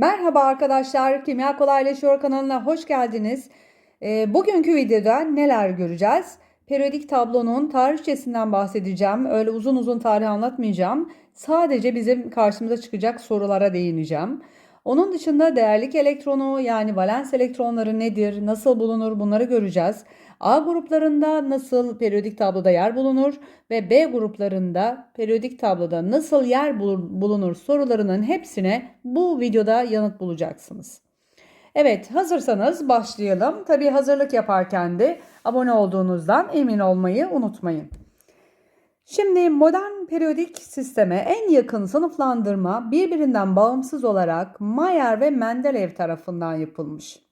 Merhaba arkadaşlar, Kimya Kolaylaşıyor kanalına hoş geldiniz. Ee, bugünkü videoda neler göreceğiz? Periyodik tablonun tarihçesinden bahsedeceğim. Öyle uzun uzun tarih anlatmayacağım. Sadece bizim karşımıza çıkacak sorulara değineceğim. Onun dışında değerlik elektronu yani valens elektronları nedir, nasıl bulunur bunları göreceğiz. A gruplarında nasıl periyodik tabloda yer bulunur ve B gruplarında periyodik tabloda nasıl yer bulunur sorularının hepsine bu videoda yanıt bulacaksınız. Evet hazırsanız başlayalım. Tabi hazırlık yaparken de abone olduğunuzdan emin olmayı unutmayın. Şimdi modern periyodik sisteme en yakın sınıflandırma birbirinden bağımsız olarak Mayer ve Mendeleev tarafından yapılmış.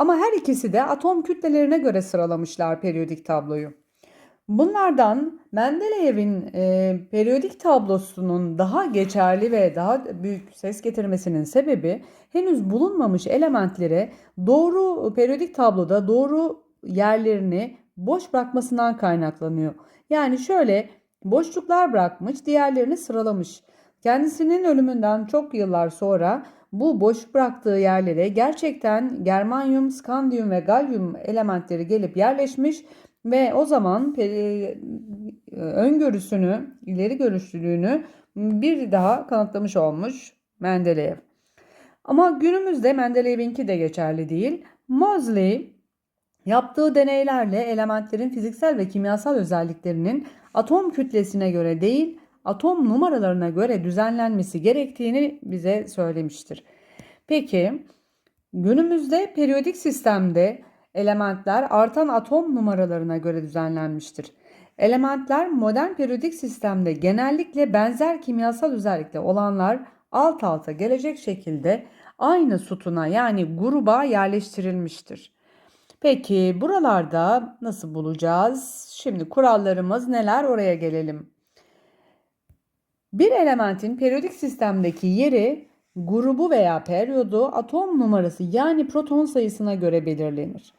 Ama her ikisi de atom kütlelerine göre sıralamışlar periyodik tabloyu. Bunlardan Mendeleev'in e, periyodik tablosunun daha geçerli ve daha büyük ses getirmesinin sebebi henüz bulunmamış elementlere doğru periyodik tabloda doğru yerlerini boş bırakmasından kaynaklanıyor. Yani şöyle boşluklar bırakmış, diğerlerini sıralamış. Kendisinin ölümünden çok yıllar sonra bu boş bıraktığı yerlere gerçekten germanyum, skandiyum ve galyum elementleri gelip yerleşmiş ve o zaman e, öngörüsünü, ileri görüşlülüğünü bir daha kanıtlamış olmuş Mendeleev. Ama günümüzde Mendeleev'inki de geçerli değil. Moseley yaptığı deneylerle elementlerin fiziksel ve kimyasal özelliklerinin atom kütlesine göre değil, atom numaralarına göre düzenlenmesi gerektiğini bize söylemiştir. Peki günümüzde periyodik sistemde elementler artan atom numaralarına göre düzenlenmiştir. Elementler modern periyodik sistemde genellikle benzer kimyasal özellikle olanlar alt alta gelecek şekilde aynı sütuna yani gruba yerleştirilmiştir. Peki buralarda nasıl bulacağız? Şimdi kurallarımız neler oraya gelelim. Bir elementin periyodik sistemdeki yeri grubu veya periyodu atom numarası yani proton sayısına göre belirlenir.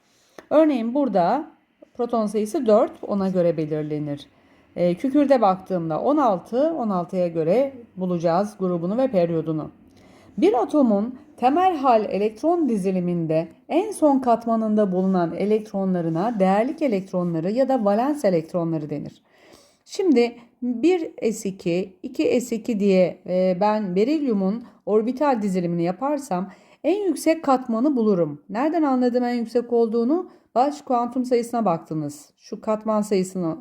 Örneğin burada proton sayısı 4 ona göre belirlenir. E, kükürde baktığımda 16, 16'ya göre bulacağız grubunu ve periyodunu. Bir atomun temel hal elektron diziliminde en son katmanında bulunan elektronlarına değerlik elektronları ya da valens elektronları denir. Şimdi 1s2, 2s2 diye e, ben berilyumun orbital dizilimini yaparsam en yüksek katmanı bulurum. Nereden anladım en yüksek olduğunu? Baş kuantum sayısına baktınız. Şu katman sayısını.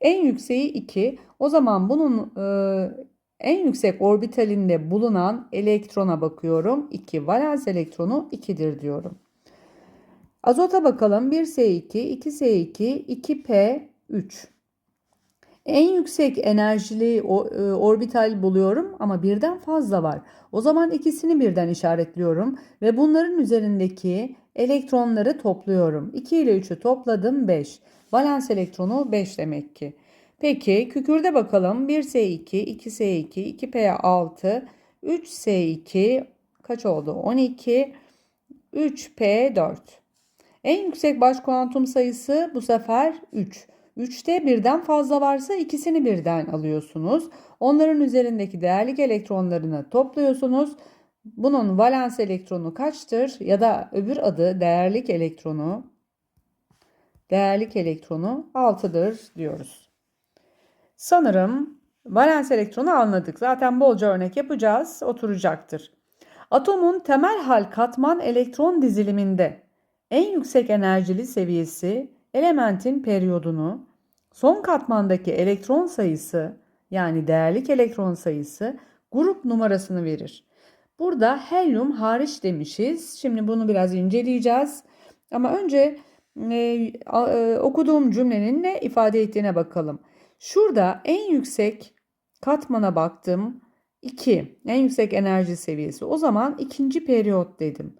En yükseği 2. O zaman bunun e, en yüksek orbitalinde bulunan elektrona bakıyorum. 2. Valens elektronu 2'dir diyorum. Azota bakalım. 1s2, 2s2, 2p3. En yüksek enerjili e, orbital buluyorum ama birden fazla var. O zaman ikisini birden işaretliyorum ve bunların üzerindeki elektronları topluyorum. 2 ile 3'ü topladım 5. Valens elektronu 5 demek ki. Peki kükürde bakalım 1S2, 2S2, 2P6, 3S2 kaç oldu? 12, 3P4. En yüksek baş kuantum sayısı bu sefer 3. 3'te birden fazla varsa ikisini birden alıyorsunuz. Onların üzerindeki değerlik elektronlarını topluyorsunuz. Bunun valens elektronu kaçtır? Ya da öbür adı değerlik elektronu değerlik elektronu 6'dır diyoruz. Sanırım valens elektronu anladık. Zaten bolca örnek yapacağız. Oturacaktır. Atomun temel hal katman elektron diziliminde en yüksek enerjili seviyesi elementin periyodunu, son katmandaki elektron sayısı yani değerlik elektron sayısı grup numarasını verir. Burada helyum hariç demişiz. Şimdi bunu biraz inceleyeceğiz. Ama önce e, e, okuduğum cümlenin ne ifade ettiğine bakalım. Şurada en yüksek katmana baktım. 2. En yüksek enerji seviyesi. O zaman ikinci periyot dedim.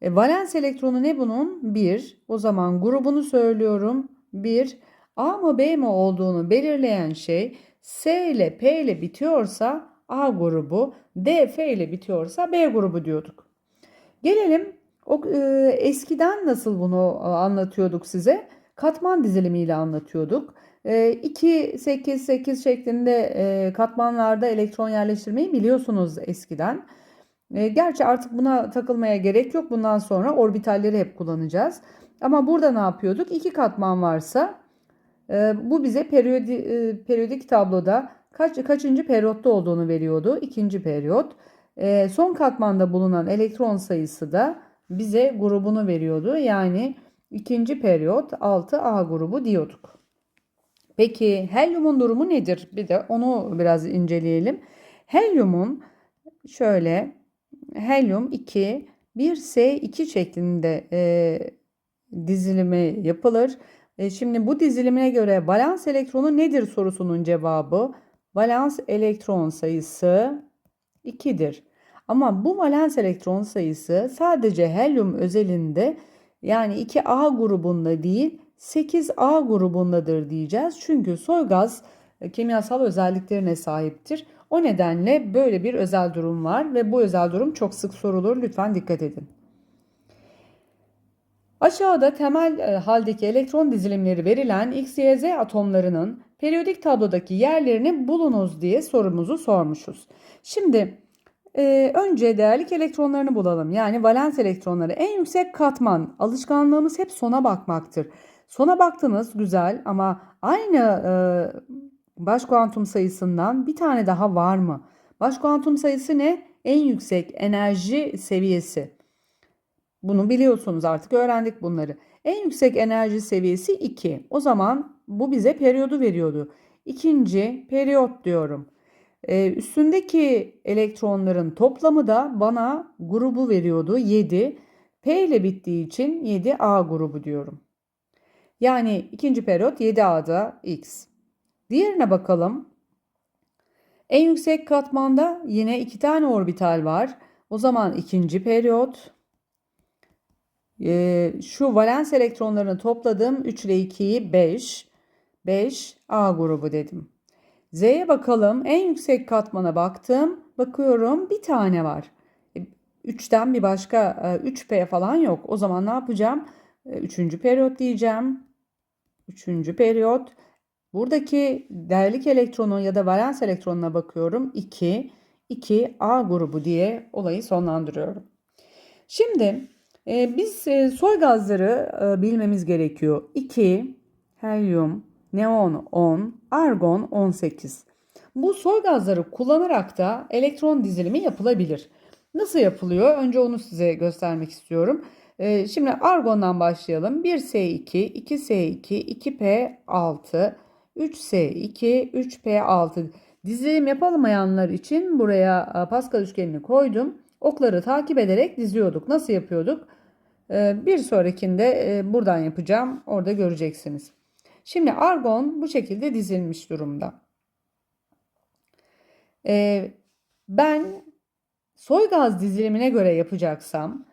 E, valens elektronu ne bunun? 1. O zaman grubunu söylüyorum. 1. A mı B mi olduğunu belirleyen şey S ile P ile bitiyorsa A grubu, D F ile bitiyorsa B grubu diyorduk. Gelelim o, e, eskiden nasıl bunu e, anlatıyorduk size? Katman dizilimiyle anlatıyorduk. E, 2, 8, 8 şeklinde e, katmanlarda elektron yerleştirmeyi biliyorsunuz eskiden. E, gerçi artık buna takılmaya gerek yok. Bundan sonra orbitalleri hep kullanacağız. Ama burada ne yapıyorduk? İki katman varsa e, bu bize e, periyodik tabloda kaç kaçıncı periyotta olduğunu veriyordu. İkinci periyot. E, son katmanda bulunan elektron sayısı da bize grubunu veriyordu. Yani ikinci periyot 6A grubu diyorduk. Peki helyumun durumu nedir? Bir de onu biraz inceleyelim. Helyumun şöyle helyum 2 1S2 şeklinde e, dizilimi yapılır. E, şimdi bu dizilimine göre valans elektronu nedir sorusunun cevabı valans elektron sayısı 2'dir. Ama bu valens elektron sayısı sadece helyum özelinde yani 2A grubunda değil 8A grubundadır diyeceğiz. Çünkü soy gaz e, kimyasal özelliklerine sahiptir. O nedenle böyle bir özel durum var ve bu özel durum çok sık sorulur. Lütfen dikkat edin. Aşağıda temel e, haldeki elektron dizilimleri verilen X, Y, Z atomlarının periyodik tablodaki yerlerini bulunuz diye sorumuzu sormuşuz. Şimdi e, önce değerlik elektronlarını bulalım. Yani valens elektronları en yüksek katman. Alışkanlığımız hep sona bakmaktır. Sona baktınız güzel ama aynı e, baş kuantum sayısından bir tane daha var mı? Baş kuantum sayısı ne? En yüksek enerji seviyesi. Bunu biliyorsunuz artık öğrendik bunları. En yüksek enerji seviyesi 2. O zaman bu bize periyodu veriyordu. İkinci periyot diyorum. Ee, üstündeki elektronların toplamı da bana grubu veriyordu 7. P ile bittiği için 7A grubu diyorum. Yani ikinci periyot 7A'da X. Diğerine bakalım. En yüksek katmanda yine iki tane orbital var. O zaman ikinci periyot. Ee, şu valens elektronlarını topladım. 3 ile 2'yi 5. 5 A grubu dedim. Z'ye bakalım. En yüksek katmana baktım. Bakıyorum bir tane var. 3'ten bir başka 3P falan yok. O zaman ne yapacağım? 3. periyot diyeceğim. 3. periyot. Buradaki değerlik elektronu ya da valens elektronuna bakıyorum. 2. 2 A grubu diye olayı sonlandırıyorum. Şimdi e, biz e, soy gazları e, bilmemiz gerekiyor. 2 helyum, neon 10, argon 18. Bu soy gazları kullanarak da elektron dizilimi yapılabilir. Nasıl yapılıyor? Önce onu size göstermek istiyorum. E, şimdi argondan başlayalım. 1S2, 2S2, 2P6, 3S2, 3P6. Dizilim yapılmayanlar için buraya e, Pascal üçgenini koydum. Okları takip ederek diziyorduk. Nasıl yapıyorduk? E, bir sonrakinde e, buradan yapacağım. Orada göreceksiniz. Şimdi argon bu şekilde dizilmiş durumda. Ben soy gaz dizilimine göre yapacaksam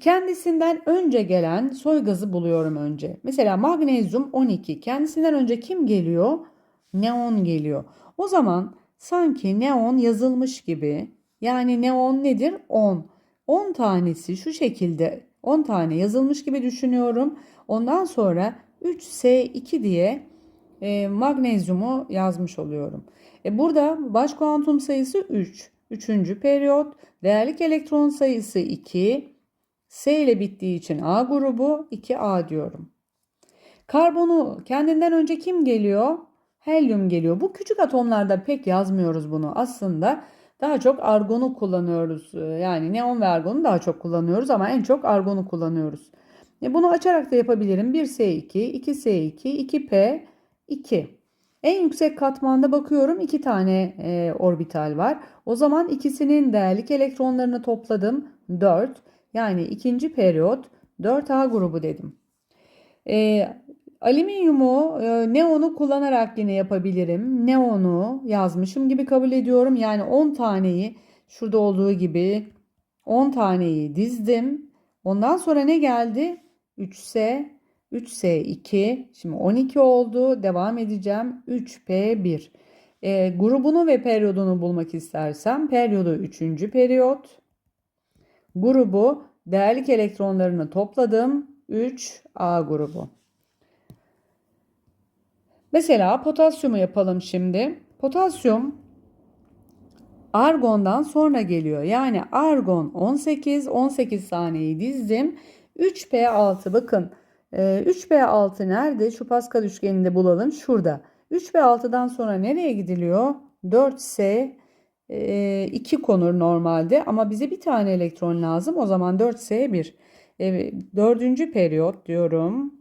kendisinden önce gelen soy gazı buluyorum önce. Mesela magnezyum 12. Kendisinden önce kim geliyor? Neon geliyor. O zaman sanki neon yazılmış gibi. Yani neon nedir? 10. 10 tanesi şu şekilde 10 tane yazılmış gibi düşünüyorum. Ondan sonra 3S2 diye e, magnezyumu yazmış oluyorum. E burada baş kuantum sayısı 3. Üçüncü periyot. Değerlik elektron sayısı 2. S ile bittiği için A grubu 2A diyorum. Karbonu kendinden önce kim geliyor? Helyum geliyor. Bu küçük atomlarda pek yazmıyoruz bunu. Aslında daha çok argonu kullanıyoruz. Yani neon ve argonu daha çok kullanıyoruz ama en çok argonu kullanıyoruz. E bunu açarak da yapabilirim. 1S2, 2S2, 2P2. En yüksek katmanda bakıyorum iki tane e, orbital var. O zaman ikisinin değerlik elektronlarını topladım. 4. Yani ikinci periyot 4A grubu dedim. E, alüminyumu e, neonu kullanarak yine yapabilirim. Neonu yazmışım gibi kabul ediyorum. Yani 10 taneyi şurada olduğu gibi 10 taneyi dizdim. Ondan sonra ne geldi? 3S, 3S2, şimdi 12 oldu. Devam edeceğim. 3P1. E, grubunu ve periyodunu bulmak istersem periyodu 3. periyot. Grubu değerlik elektronlarını topladım. 3A grubu. Mesela potasyumu yapalım şimdi. Potasyum argondan sonra geliyor. Yani argon 18, 18 saniyeyi dizdim. 3P6 bakın 3P6 nerede? Şu Pascal üçgeninde bulalım. Şurada. 3P6'dan sonra nereye gidiliyor? 4S 2 konur normalde ama bize bir tane elektron lazım. O zaman 4S1. Evet, dördüncü periyot diyorum.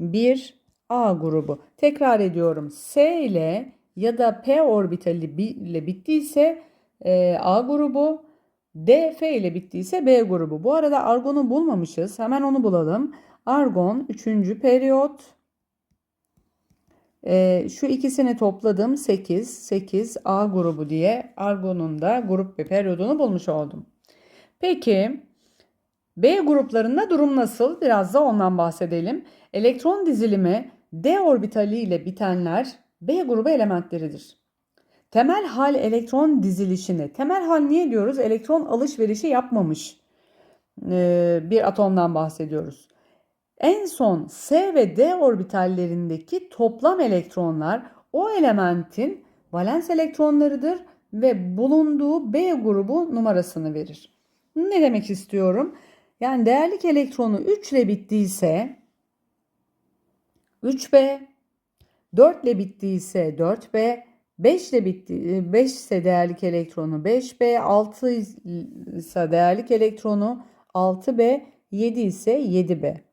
1 A grubu. Tekrar ediyorum. S ile ya da P orbitali ile bittiyse e, A grubu, D, F ile bittiyse B grubu. Bu arada argonu bulmamışız. Hemen onu bulalım. Argon 3. periyot. E, şu ikisini topladım 8, 8 A grubu diye argonun da grup ve periyodunu bulmuş oldum. Peki B gruplarında durum nasıl? Biraz da ondan bahsedelim. Elektron dizilimi D orbitali ile bitenler B grubu elementleridir. Temel hal elektron dizilişini, temel hal niye diyoruz? Elektron alışverişi yapmamış ee, bir atomdan bahsediyoruz. En son S ve D orbitallerindeki toplam elektronlar o elementin valens elektronlarıdır ve bulunduğu B grubu numarasını verir. Ne demek istiyorum? Yani değerlik elektronu 3 ile bittiyse 3B, 4 ile bittiyse 4B, 5 ile bitti 5 ise değerlik elektronu 5B, 6 ise değerlik elektronu 6B, 7 ise 7B.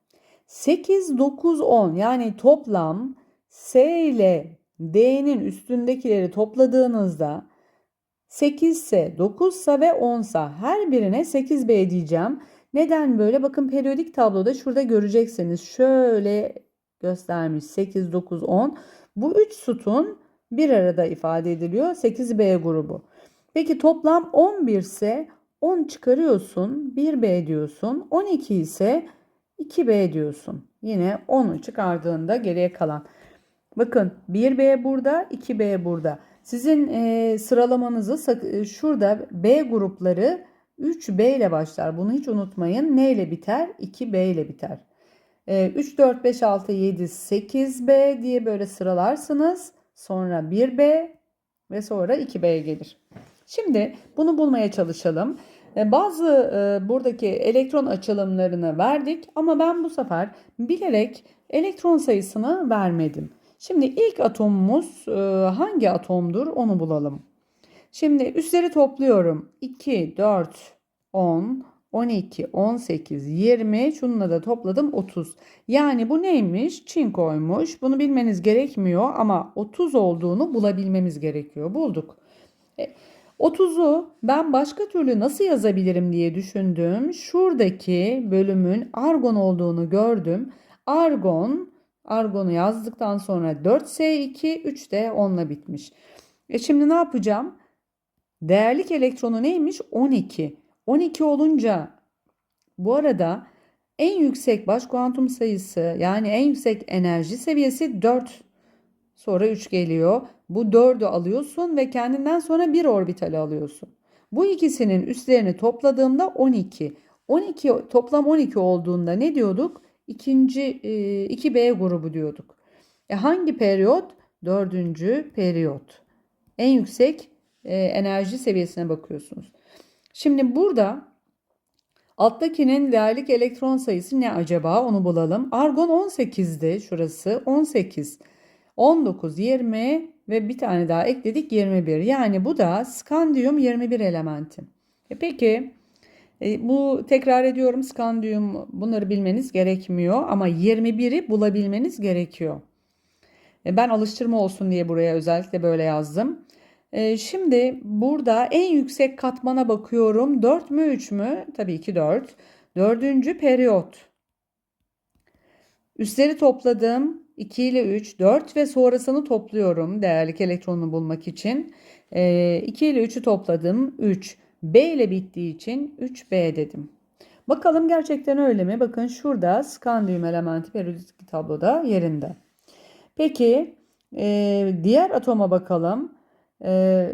8, 9, 10 yani toplam S ile D'nin üstündekileri topladığınızda 8 ise 9 ise ve 10 ise her birine 8B diyeceğim. Neden böyle? Bakın periyodik tabloda şurada göreceksiniz. Şöyle göstermiş 8, 9, 10. Bu 3 sütun bir arada ifade ediliyor. 8B grubu. Peki toplam 11 ise 10 çıkarıyorsun 1B diyorsun. 12 ise 2B diyorsun. Yine 10'u çıkardığında geriye kalan. Bakın 1B burada 2B burada. Sizin e, sıralamanızı şurada B grupları 3B ile başlar. Bunu hiç unutmayın. Ne ile biter? 2B ile biter. 3, 4, 5, 6, 7, 8B diye böyle sıralarsınız. Sonra 1B ve sonra 2B gelir. Şimdi bunu bulmaya çalışalım. E, bazı e, buradaki elektron açılımlarını verdik ama ben bu sefer bilerek elektron sayısını vermedim. Şimdi ilk atomumuz e, hangi atomdur onu bulalım. Şimdi üstleri topluyorum. 2, 4, 10, 12, 18, 20. Şununla da topladım 30. Yani bu neymiş? Çinkoymuş. Bunu bilmeniz gerekmiyor ama 30 olduğunu bulabilmemiz gerekiyor. Bulduk. 30'u ben başka türlü nasıl yazabilirim diye düşündüm. Şuradaki bölümün argon olduğunu gördüm. Argon, argonu yazdıktan sonra 4S2, 3 de 10'la bitmiş. E şimdi ne yapacağım? Değerlik elektronu neymiş? 12. 12 olunca bu arada en yüksek baş kuantum sayısı yani en yüksek enerji seviyesi 4. Sonra 3 geliyor. Bu 4'ü alıyorsun ve kendinden sonra bir orbital alıyorsun. Bu ikisinin üstlerini topladığımda 12. 12 toplam 12 olduğunda ne diyorduk? İkinci 2B e, grubu diyorduk. E hangi periyot? Dördüncü periyot. En yüksek e, enerji seviyesine bakıyorsunuz. Şimdi burada alttakinin değerlik elektron sayısı ne acaba onu bulalım. Argon 18'di şurası 18. 19, 20 ve bir tane daha ekledik 21. Yani bu da skandiyum 21 elementi. E peki e, bu tekrar ediyorum skandiyum bunları bilmeniz gerekmiyor ama 21'i bulabilmeniz gerekiyor. E, ben alıştırma olsun diye buraya özellikle böyle yazdım. Ee, şimdi burada en yüksek katmana bakıyorum. 4 mü 3 mü? Tabii ki 4. Dördüncü periyot. Üstleri topladım. 2 ile 3, 4 ve sonrasını topluyorum değerlik elektronunu bulmak için. 2 ee, ile 3'ü topladım. 3. B ile bittiği için 3B dedim. Bakalım gerçekten öyle mi? Bakın şurada skandiyum elementi periyodik tabloda yerinde. Peki e, diğer atoma bakalım e,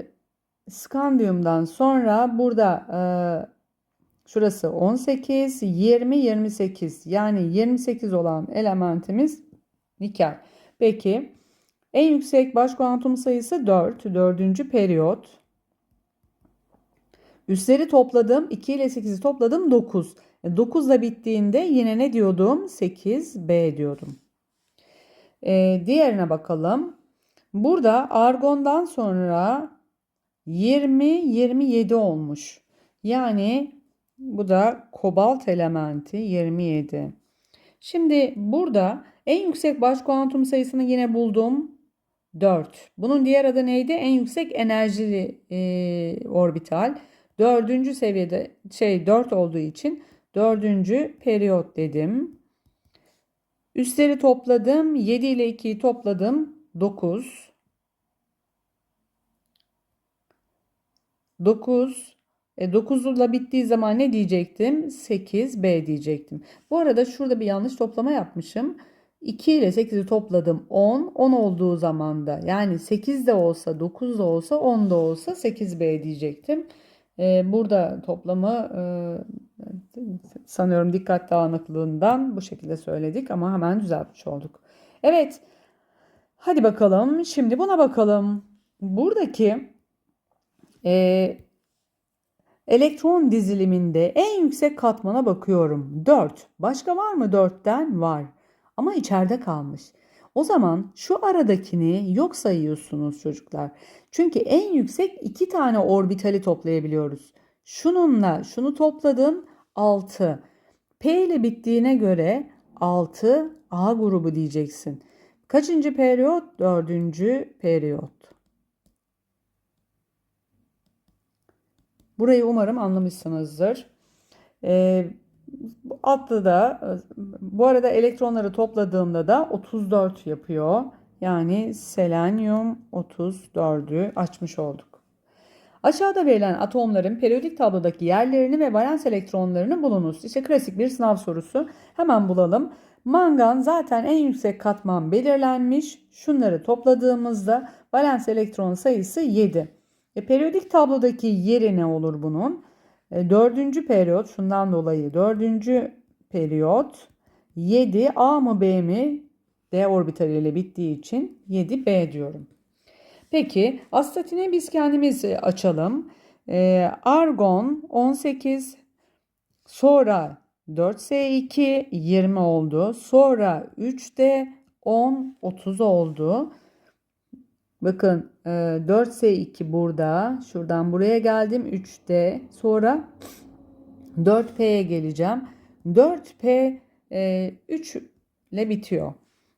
skandiyumdan sonra burada e, şurası 18, 20, 28 yani 28 olan elementimiz nikel. Peki en yüksek baş kuantum sayısı 4, dördüncü periyot. Üstleri topladım. 2 ile 8'i topladım 9. 9 ile bittiğinde yine ne diyordum? 8B diyordum. Ee, diğerine bakalım. Burada argondan sonra 20 27 olmuş. Yani bu da kobalt elementi 27. Şimdi burada en yüksek baş kuantum sayısını yine buldum. 4. Bunun diğer adı neydi? En yüksek enerjili e, orbital. Dördüncü seviyede şey 4 olduğu için dördüncü periyot dedim. Üstleri topladım. 7 ile 2'yi topladım. 9. 9. E, 9'la bittiği zaman ne diyecektim? 8B diyecektim. Bu arada şurada bir yanlış toplama yapmışım. 2 ile 8'i topladım 10. 10 olduğu zaman da yani 8 de olsa 9 da olsa 10 da olsa 8B diyecektim. Ee, burada toplamı e, sanıyorum dikkat dağınıklığından bu şekilde söyledik ama hemen düzeltmiş olduk. Evet. Hadi bakalım. Şimdi buna bakalım. Buradaki e, elektron diziliminde en yüksek katmana bakıyorum. 4. Başka var mı 4'ten? Var. Ama içeride kalmış. O zaman şu aradakini yok sayıyorsunuz çocuklar. Çünkü en yüksek iki tane orbitali toplayabiliyoruz. Şununla şunu topladım 6. P ile bittiğine göre 6 A grubu diyeceksin. Kaçıncı periyot? Dördüncü periyot. Burayı umarım anlamışsınızdır. Ee, altta da bu arada elektronları topladığımda da 34 yapıyor. Yani selenyum 34'ü açmış olduk. Aşağıda verilen atomların periyodik tablodaki yerlerini ve valens elektronlarını bulunuz. İşte klasik bir sınav sorusu. Hemen bulalım. Mangan zaten en yüksek katman belirlenmiş. Şunları topladığımızda valens elektron sayısı 7. E, periyodik tablodaki yeri ne olur bunun? E, dördüncü periyot şundan dolayı dördüncü periyot 7 A mı B mi? D orbitaliyle bittiği için 7B diyorum. Peki astatine biz kendimiz açalım. E, argon 18 sonra 4S2 20 oldu. Sonra 3D 10 30 oldu. Bakın 4S2 e, burada. Şuradan buraya geldim. 3D. Sonra 4P'ye geleceğim. 4P 3 ile bitiyor.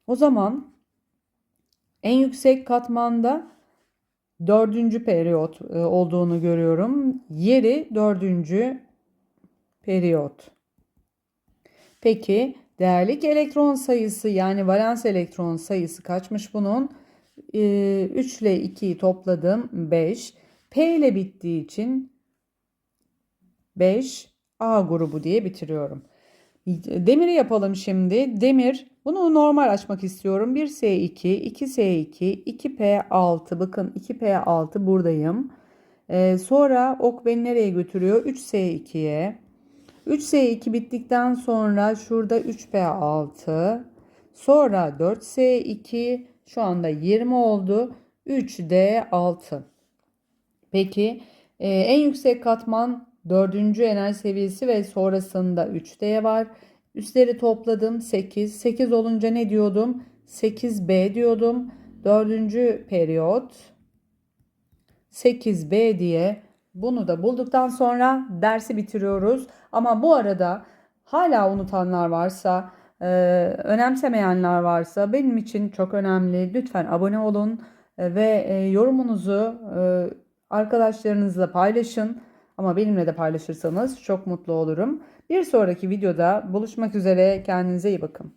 O zaman en yüksek katmanda dördüncü periyot e, olduğunu görüyorum. Yeri dördüncü periyot. Peki değerlik elektron sayısı yani valens elektron sayısı kaçmış bunun? 3 ee, ile 2'yi topladım 5. P ile bittiği için 5 A grubu diye bitiriyorum. Demiri yapalım şimdi. Demir bunu normal açmak istiyorum. 1S2, 2S2, 2P6. Bakın 2P6 buradayım. Ee, sonra ok beni nereye götürüyor? 3S2'ye. 3S2 bittikten sonra şurada 3P6. Sonra 4S2, şu anda 20 oldu. 3D 6. Peki e, en yüksek katman 4. enerji seviyesi ve sonrasında 3D var. Üstleri topladım 8. 8 olunca ne diyordum? 8B diyordum. 4. periyot 8B diye bunu da bulduktan sonra dersi bitiriyoruz. Ama bu arada hala unutanlar varsa ee, önemsemeyenler varsa benim için çok önemli. Lütfen abone olun e, ve e, yorumunuzu e, arkadaşlarınızla paylaşın. Ama benimle de paylaşırsanız çok mutlu olurum. Bir sonraki videoda buluşmak üzere. Kendinize iyi bakın.